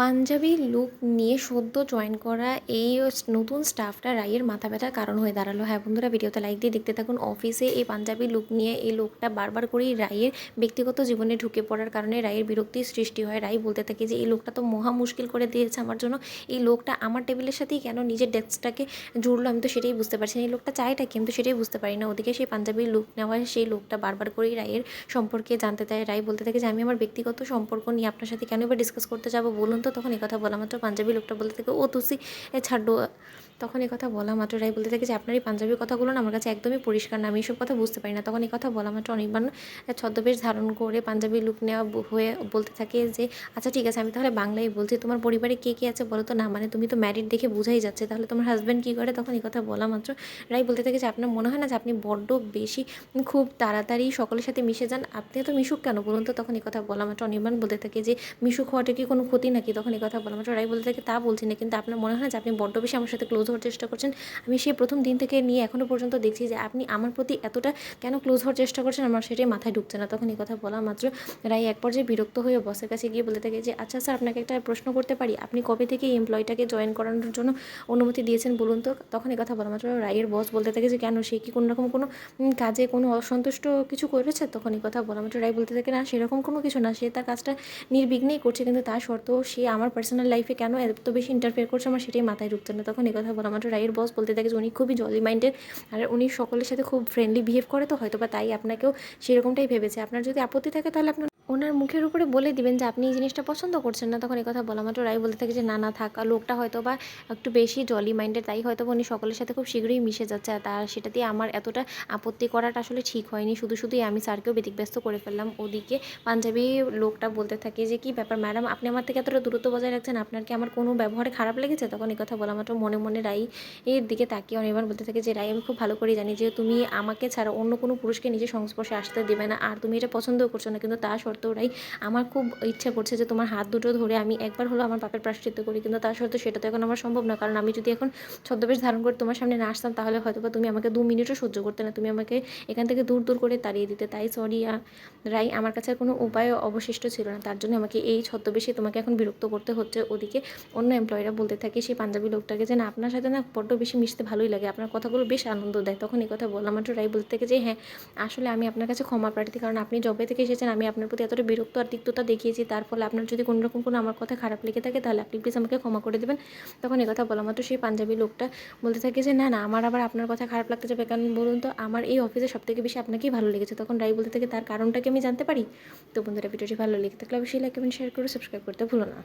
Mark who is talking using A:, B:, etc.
A: Panjabi look নিয়ে সদ্য join করা এই নতুন স্টাফটা রাইয়ের মাথা ব্যথার কারণ হয়ে দাঁড়াল। হ্যাঁ বন্ধুরা, ভিডিওতে লাইক দিয়ে দেখতে থাকুন। অফিসে এই পাঞ্জাবি লুক নিয়ে এই লোকটা বারবার করেই রাইয়ের ব্যক্তিগত জীবনে ঢুকে পড়ার কারণে রাইয়ের বিরক্তির সৃষ্টি হয়। রাই বলতে থাকে যে, এই লোকটা তো মহা মুশকিল করে দিয়েছে আমার জন্য। এই লোকটা আমার টেবিলের সাথেই কেন নিজের ডেস্কটাকে জুড়লো? আমি তো সেটাই বুঝতে পারছি না। এই লোকটা চাইটা কি? আমি তো সেটাই বুঝতে পারি না। ওদিকে সেই পাঞ্জাবি লুক নেওয়া সেই লোকটা বারবার করেই রায়ের সম্পর্কে জানতে চায়। রাই বলতে থাকে যে, আমি আমার ব্যক্তিগত সম্পর্ক নিয়ে আপনার সাথে কেন এবার ডিসকাস করতে যাব? বলুন তো তখন এই কথা বলা মাত্র পাঞ্জাবি লোকটা বলতে থাকে, ও তুসি, এ ছাড়ো। তখন এই কথা বলা মাত্র রাই বলতে থাকে যে, আপনার এই পাঞ্জাবি কথাগুলো না আমার কাছে একদমই পরিষ্কার না, আমি এইসব কথা বুঝতে পারি না। তখন এই কথা বলা মাত্র অনির্বাণ ছদ্মবেশ ধারণ করে পাঞ্জাবি লুক নেওয়া হয়ে বলতে থাকে যে আচ্ছা ঠিক আছে, আমি তাহলে বাংলায় বলছি, তোমার পরিবারে কে কে আছে বলো তো না? মানে তুমি তো ম্যারিড দেখে বোঝাই যাচ্ছে, তাহলে তোমার হাজব্যান্ড কী করে? তখন এই কথা বলা মাত্র রাই বলতে থাকে যে, আপনার মনে হয় না যে, আপনি বড্ড বেশি খুব তাড়াতাড়ি সকলের সাথে মিশে যান? আপনি তো মিশুক কেন বলুন তো? তখন এই কথা বলা মাত্র অনির্বাণ বলতে থাকে যে, মিশুক হওয়াটা কি কোনো ক্ষতি নাকি তখন এই কথা বলা মাত্র রাই বলতে থাকে, তা বলছি না। কিন্তু আপনার মনে হয় যে আপনি বড্ড বেশি আমার সাথে ক্লোজ হওয়ার চেষ্টা করছেন? আমি সেই প্রথম দিন থেকে নিয়ে এখনও পর্যন্ত দেখছি যে আপনি আমার প্রতি এতটা কেন ক্লোজ হওয়ার চেষ্টা করছেন? আমার সেটাই মাথায় ঢুকছে না। তখন এই কথা বলা মাত্র রাই এক পর্যায়ে বিরক্ত হয়ে বসের কাছে গিয়ে বলতে থাকে যে আচ্ছা স্যার আপনাকে একটা প্রশ্ন করতে পারি। আপনি কবে থেকে এই এমপ্লয়িটাকে জয়েন করানোর জন্য অনুমতি দিয়েছেন বলুন তো? তখন এই কথা বলা মাত্র রায়ের বস বলতে থাকে যে, কেন? সে কি কোনো রকম কোনো কাজে কোনো অসন্তুষ্ট কিছু করেছে? তখন এই কথা বলা মাত্র রায় বলতে থাকে, না, সেরকম কোনো কিছু না। সে তার কাজটা নির্বিঘ্নেই করছে, কিন্তু তা সত্ত্বেও সে আমার পার্সোনাল লাইফে কেন এত বেশি ইন্টারফেয়ার করছে আমার সেটাই মাথায় ঢুকছে না। তখন কথা বলা মাত্র রায়ের বস বলতে থাকে যে, উনি খুবই জলি মাইন্ডেড আর উনি সকলের সাথে খুব ফ্রেন্ডলি বিহেভ করে তো হয়তো বা তাই আপনাকেও সেরকমটাই ভেবেছে। আপনার যদি আপত্তি থাকে তাহলে আপনার ওনার মুখের উপরে বলে দিবেন যে, আপনি এই জিনিসটা পছন্দ করছেন না। তখন এই কথা বলা মাত্র রায় বলতে থাকে যে, না না, থাকা। লোকটা হয়তো বা একটু বেশি জলি মাইন্ডেড তাই হয়তো উনি সকলের সাথে খুব শীঘ্রই মিশে যাচ্ছে। আর তার, সেটা দিয়ে আমার এতটা আপত্তি করাটা আসলে ঠিক হয়নি। শুধু, শুধুই আমি স্যারকেও ব্যতিব্যস্ত করে ফেললাম। ওদিকে পাঞ্জাবি লোকটা বলতে থাকে যে, কি ব্যাপার ম্যাডাম, আপনি আমার থেকে এতটা দূরত্ব বজায় রাখছেন? আপনার কি আমার কোনো ব্যবহারে খারাপ লেগেছে? তখন এই কথা বলা মাত্র মনে মনে রাই এর দিকে তাকিয়ে অনির্বাণ বলতে থাকে যে, রাই, আমি খুব ভালো করে জানি যে, তুমি আমাকে ছাড়া অন্য কোনো পুরুষকে নিজের সংস্পর্শে আসতে দেবে না। আর তুমি এটা পছন্দও করছ না, কিন্তু তা সত্ত্বেও রাই আমার খুব ইচ্ছে করছে যে তোমার হাত দুটো ধরে আমি একবার হলো আমার পাপের প্রাশ্চিত্য করি। কিন্তু তার সত্ত্বেও সেটা তো এখন আমার সম্ভব না। কারণ আমি যদি এখন ছদ্মবেশ ধারণ করে তোমার সামনে না আসতাম, তাহলে হয়তো বা তুমি আমাকে দু মিনিটও সহ্য করতে না। তুমি আমাকে এখান থেকে দূর দূর করে তাড়িয়ে দিতে। তাই সরি রাই আমার কাছে কোনো উপায় অবশিষ্ট ছিল না। তার জন্য আমাকে এই ছদ্মবেশে তোমাকে এখন বিরক্ত করতে হচ্ছে। ওদিকে অন্য এমপ্লয়িরা বলতে থাকে, সেই পাঞ্জাবি লোকটাকে যে না, আপনার সাথে না বড্ড বেশি মিশতে ভালোই লাগে। আপনার কথাগুলো বেশ আনন্দ দেয়। তখন এই কথা বললাম মাত্র রাই বলতে থাকে যে হ্যাঁ আসলে আমি আপনার কাছে ক্ষমা প্রার্থী। কারণ আপনি জবে থেকে এসেছেন। আমি আপনার প্রতি এতটা বিরক্ত আর তিক্ততা দেখিয়েছি, তার ফলে আপনার যদি কোনো রকম কোনো আমার কথা খারাপ লেগে থাকে, তাহলে আপনি প্লিজ আমাকে ক্ষমা করে দেবেন। তখন কথা বলা মাত্র সেই পাঞ্জাবি লোকটা বলতে থাকে যে, না না, আমার আবার আপনার কথা খারাপ লাগতে যাবে। কারণ বলুন তো, আমার এই অফিসে সবথেকে বেশি আপনাকেই ভালো লেগেছে। তখন রাই বলতে থাকে, তার কারণটা কি আমি জানতে পারি? তো বন্ধুরা, ভিডিওটি ভালো লেগে থাকলে অবশ্যই লাইক এবং শেয়ার করে সাবস্ক্রাইব করতে ভুলো না।